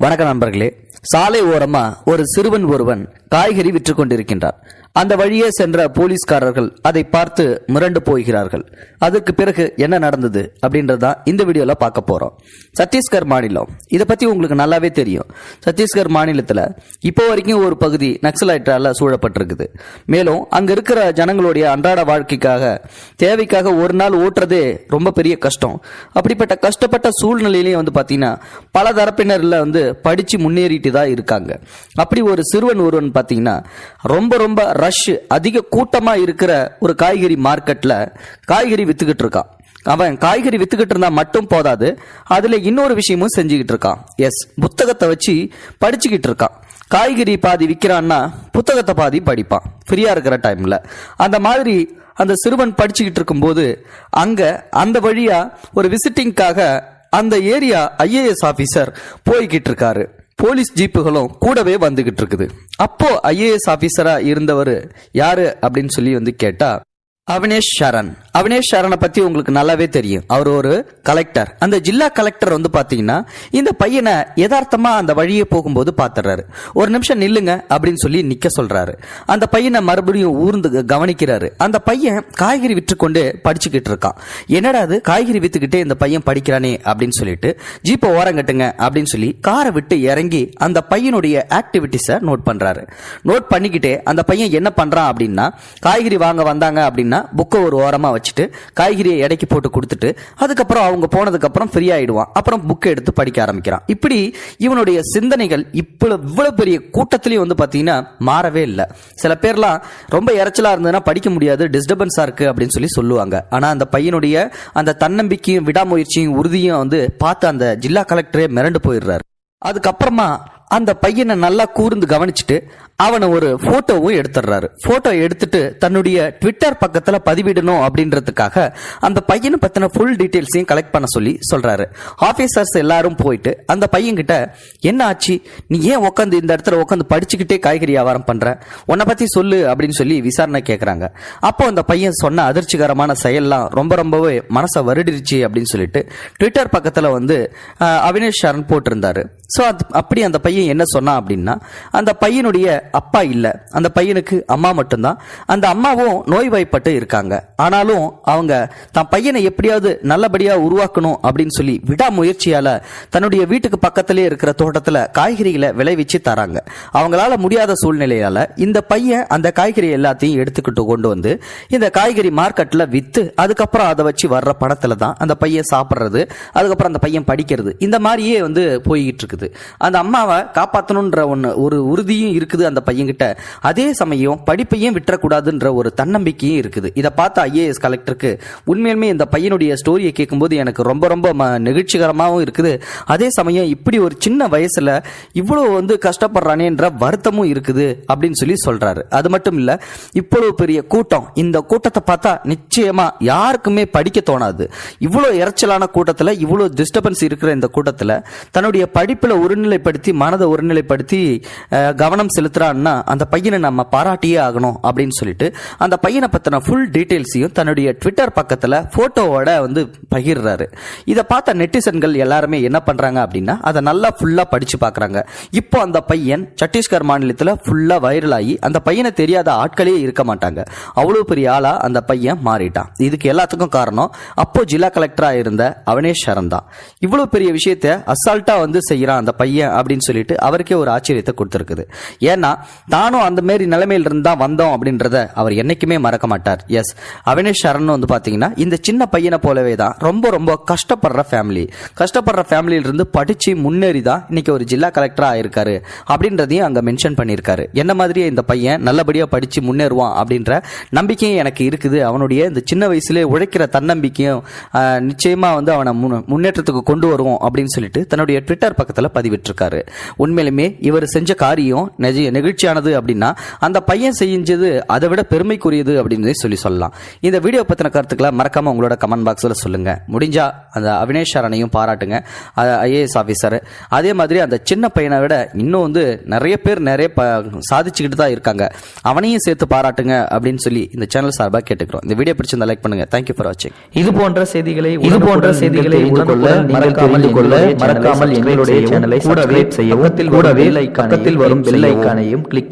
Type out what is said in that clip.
வணக்கம் நண்பர்களே. சாலை ஓரமா ஒரு சிறுவன் ஒருவன் காய்கறி விற்று கொண்டிருக்கின்றார் அந்த வழியே சென்ற போலீஸ்காரர்கள் அதை பார்த்து மிரண்டு போகிறார்கள். அதற்கு பிறகு என்ன நடந்தது அப்படின்றதான் இந்த வீடியோல பார்க்க போறோம். சத்தீஸ்கர் மாநிலம். இதை பத்தி உங்களுக்கு நல்லாவே தெரியும். சத்தீஸ்கர் மாநிலத்தில் இப்போ வரைக்கும் ஒரு பகுதி நக்சலைட்டால சூழப்பட்டிருக்குது. மேலும் அங்க இருக்கிற ஜனங்களுடைய அன்றாட வாழ்க்கைக்காக தேவைக்காக ஒரு நாள் ஓட்டுறதே ரொம்ப பெரிய கஷ்டம். அப்படிப்பட்ட கஷ்டப்பட்ட சூழ்நிலையிலேயே வந்து பாத்தீங்கன்னா பல தரப்பினர்ல வந்து படிச்சு முன்னேறிட்டு தான் இருக்காங்க. அப்படி ஒரு சிறுவன் ஒருவன் பாத்தீங்கன்னா ரொம்ப ரொம்ப ரஷ் அதிக கூட்டமா இருக்கிற ஒரு காய்கறி மார்க்கெட்ல காய்கறி விற்றுக்கிட்டு இருக்கான். அவன் காய்கறி வித்துக்கிட்டு இருந்தா மட்டும் போதாது அதுல இன்னொரு விஷயமும் செஞ்சுக்கிட்டு இருக்கான். எஸ் புத்தகத்தை வச்சு படிச்சுக்கிட்டு இருக்கான். காய்கறி பாதி விற்கிறான்னா புத்தகத்தை பாதி படிப்பான். ஃப்ரீயா இருக்கிற டைம்ல அந்த மாதிரி அந்த சிறுவன் படிச்சுக்கிட்டு இருக்கும்போது அங்க அந்த வழியா ஒரு விசிட்டிங்காக அந்த ஏரியா ஐஏஎஸ் ஆபீசர் போய்கிட்டு இருக்காரு. போலீஸ் ஜீப்புகளும் கூடவே வந்துகிட்டு இருக்குது. அப்போ ஐஏஎஸ் ஆபீசரா இருந்தவர் யாரு அப்படின்னு சொல்லி வந்து கேட்டா அவினேஷ் சரண் அவினேஷ் சரணை பத்தி உங்களுக்கு நல்லாவே தெரியும். அவர் ஒரு கலெக்டர் அந்த ஜில்லா கலெக்டர் வந்து பாத்தீங்கன்னா இந்த பையனை யதார்த்தமா அந்த வழியே போகும்போது பாத்துறாரு. ஒரு நிமிஷம் நில்லுங்க அப்படின்னு சொல்லி நிக்க சொல்றாரு. அந்த பையனை மறுபடியும் ஊர்ந்து கவனிக்கிறாரு. அந்த பையன் காய்கறி விற்றுக்கொண்டு படிச்சுக்கிட்டு இருக்கான். என்னடா அது? காய்கறி வித்துக்கிட்டே இந்த பையன் படிக்கிறானே அப்படின்னு சொல்லிட்டு ஜீப்பை ஓரங்கட்டுங்க அப்படின்னு சொல்லி காரை விட்டு இறங்கி அந்த பையனுடைய ஆக்டிவிட்டிஸை நோட் பண்றாரு. நோட் பண்ணிக்கிட்டே அந்த பையன் என்ன பண்றான் அப்படின்னா காய்கறி வாங்க வந்தாங்க அப்படின்னா புக்கை ஒரு ஓரமாக வச்சுட்டு காய்கறியை எடைக்கு போட்டு கொடுத்துட்டு அதுக்கப்புறம் அவங்க போனதுக்கப்புறம் ஃப்ரீ ஆகிடுவான் அப்புறம் புக்கை எடுத்து படிக்க ஆரம்பிக்கிறான். இப்படி இவனுடைய சிந்தனைகள் இப்போ இவ்வளோ பெரிய கூட்டத்திலையும் வந்து பார்த்தீங்கன்னா மாறவே இல்லை. சில பேர்லாம் ரொம்ப இறைச்சலாக இருந்ததுன்னா படிக்க முடியாது டிஸ்டர்பன்ஸாக இருக்குது அப்படின்னு சொல்லி சொல்லுவாங்க. ஆனால் அந்த பையனுடைய அந்த தன்னம்பிக்கையும் விடாமுயற்சியும் உறுதியும் வந்து பார்த்து அந்த ஜில்லா கலெக்டரே மிரண்டு போயிடுறாரு. அதுக்கப்புறமா அந்த பையனை நல்லா கூர்ந்து கவனிச்சுட்டு அவனை ஒரு போட்டோவும் எடுத்துடுறாரு. போட்டோ எடுத்துட்டு தன்னுடைய ட்விட்டர் பக்கத்துல பதிவிடணும் அப்படின்றதுக்காக அந்த பையனை பத்தின ஃபுல் டீட்டெயில்ஸையும் கலெக்ட் பண்ண சொல்லி சொல்றாரு. ஆபீசர்ஸ் எல்லாரும் போயிட்டு அந்த பையன்கிட்ட என்ன ஆச்சு? நீ ஏன் உட்காந்து இந்த இடத்துல உட்காந்து படிச்சுக்கிட்டே காய்கறி வியாபாரம் பண்ற? உன்னை பத்தி சொல்லு அப்படின்னு சொல்லி விசாரணை கேட்கறாங்க அப்போ அந்த பையன் சொன்ன அதிர்ச்சிகரமான செயல்லாம் ரொம்ப ரொம்பவே மனசை வருடிருச்சு அப்படின்னு சொல்லிட்டு ட்விட்டர் பக்கத்துல வந்து அவினேஷ் சரண் போட்டிருந்தாரு. ஸோ அது அப்படி அந்த பையன் என்ன சொன்னான் அப்படின்னா அந்த பையனுடைய அப்பா இல்லை. அந்த பையனுக்கு அம்மா மட்டும்தான். அந்த அம்மாவும் நோய்வாய்ப்பட்டு இருக்காங்க. ஆனாலும் அவங்க தன் பையனை எப்படியாவது நல்லபடியாக உருவாக்கணும் அப்படின்னு சொல்லி விடாமுயற்சியால் தன்னுடைய வீட்டுக்கு பக்கத்திலே இருக்கிற தோட்டத்தில் காய்கறிகளை விளைவிச்சு தராங்க. அவங்களால முடியாத சூழ்நிலையால் இந்த பையன் அந்த காய்கறி எல்லாத்தையும் எடுத்துக்கிட்டு கொண்டு வந்து இந்த காய்கறி மார்க்கெட்டில் விற்று அதுக்கப்புறம் அதை வச்சு வர்ற பணத்தில் தான் அந்த பையன் சாப்பிட்றது. அதுக்கப்புறம் அந்த பையன் படிக்கிறது. இந்த மாதிரியே வந்து போய்கிட்டு இருக்குது. அந்த அம்மாவை காப்பாற்றணுன்ற ஒன்று ஒரு உறுதியும் இருக்குது அந்த பையன்கிட்ட அதே சமயம் படிப்பையும் விட்டுறக்கூடாதுன்ற ஒரு தன்னம்பிக்கையும் இருக்குது. இதை பார்த்த ஐஏஎஸ் கலெக்டருக்கு உண்மையிலுமே இந்த பையனுடைய ஸ்டோரியை கேட்கும்போது எனக்கு ரொம்ப ரொம்ப நெகிழ்ச்சிகரமாகவும் இருக்குது. அதே சமயம் இப்படி ஒரு சின்ன வயசுல இவ்வளோ வந்து கஷ்டப்படுறானேன்ற வருத்தமும் இருக்குது அப்படின்னு சொல்லி சொல்றாரு. அது மட்டும் இல்லை இவ்வளோ பெரிய கூட்டம். இந்த கூட்டத்தை பார்த்தா நிச்சயமா யாருக்குமே படிக்க தோணாது. இவ்வளோ இறைச்சலான கூட்டத்தில் இவ்வளோ டிஸ்டர்பன்ஸ் இருக்கிற இந்த கூட்டத்தில் தன்னுடைய படிப்பில் ஒருநிலைப்படுத்தி மனதை ஒருநிலைப்படுத்தி கவனம் கவனம் சொல்கிறான்னா அந்த பையனை நம்ம பாராட்டியே ஆகணும் அப்படின்னு சொல்லிட்டு அந்த பையனை பத்தின ஃபுல் டீடைல்ஸையும் தன்னுடைய ட்விட்டர் பக்கத்துல ஃபோட்டோவோட வந்து பகிர்றாரு. இதை பார்த்த நெட்டிசன்கள் எல்லாருமே என்ன பண்றாங்க அப்படின்னா அதை நல்லா ஃபுல்லாக படிச்சு பார்க்கறாங்க. இப்போ அந்த பையன் சத்தீஸ்கர் மாநிலத்தில் ஃபுல்லா வைரல் ஆகி அந்த பையனை தெரியாத ஆட்களே இருக்க மாட்டாங்க. அவ்வளவு பெரிய ஆளா அந்த பையன் மாறிட்டான். இதுக்கு எல்லாத்துக்கும் காரணம் அப்போ ஜில்லா கலெக்டராக இருந்த அவனேஷ் சரண் தான். இவ்வளோ பெரிய விஷயத்த அசால்ட்டாக வந்து செய்யறான் அந்த பையன் அப்படின்னு சொல்லிட்டு அவருக்கே ஒரு ஆச்சரியத்தை கொடுத்துருக்குது. ஏன்னா தானும் அந்த மாரி நிலைமையில இருந்தா வந்தோம் அப்படின்றத அவர் என்னைக்குமே மறக்க மாட்டார். எஸ் அவினேஷ் சரண் வந்து பாத்தீங்கன்னா இந்த சின்ன பையனை போலவே தான் ரொம்ப ரொம்ப கஷ்டப்படுற ஃபேமிலி கஷ்டப்படுற ஃபேமிலியில இருந்து படிச்சு முன்னேறி தான் இன்னைக்கு ஒரு ஜில்லா கலெக்டரா ஆயிருக்காரு அப்படின்றதையும் அங்க மென்ஷன் பண்ணியிருக்காரு. என்ன மாதிரியே இந்த பையன் நல்லபடியா படிச்சு முன்னேறுவான் அப்படின்ற நம்பிக்கையும் எனக்கு இருக்குது. அவனுடைய இந்த சின்ன வயசுலேயே உழைக்கிற தன்னம்பிக்கையும் நிச்சயமாக நிச்சயமா வந்து அவனை முன்னேற்றத்துக்கு கொண்டு வருவோம் அப்படின்னு சொல்லிட்டு தன்னுடைய ட்விட்டர் பக்கத்தில் பதிவிட்டிருக்காரு. உண்மையிலுமே இவர் செஞ்ச காரியம் நிஜ மகிழ்ச்சியானது அப்படின்னா அந்த பையன் செஞ்சது அதை விட பெருமைக்குரியது அப்படின்னு சொல்லி சொல்லலாம். இந்த வீடியோ பத்தின கருத்துக்களை மறக்காம உங்களோட கமெண்ட் பாக்ஸ்ல சொல்லுங்க. முடிஞ்சா அந்த அவினேஷ் சரணையும் பாராட்டுங்க. ஐஏஎஸ் ஆஃபீஸர் அதே மாதிரி அந்த சின்ன பையனை விட இன்னும் வந்து நிறைய பேர் நிறைய ப- சாதிச்சுக்கிட்டு தான் இருக்காங்க. அவனையும் சேர்த்து பாராட்டுங்க அப்படின்னு சொல்லி இந்த சேனல் சார்பாக கேட்டுக்கிறோம். இந்த வீடியோ பிடிச்சிருந்தா லைக் பண்ணுங்க. தேங்க்யூ ஃபார் வாட்சிங் இது போன்ற செய்திகளை இது போன்ற செய்திகளை கொள்ள மறக்காமல் கொள்ள மறக்காமல் எங்களுடைய சேனலை கூடவே செய்யவும் கூடவே பக்கத்தில் வரும் பெல் ஐக்கானையும் கிளிக்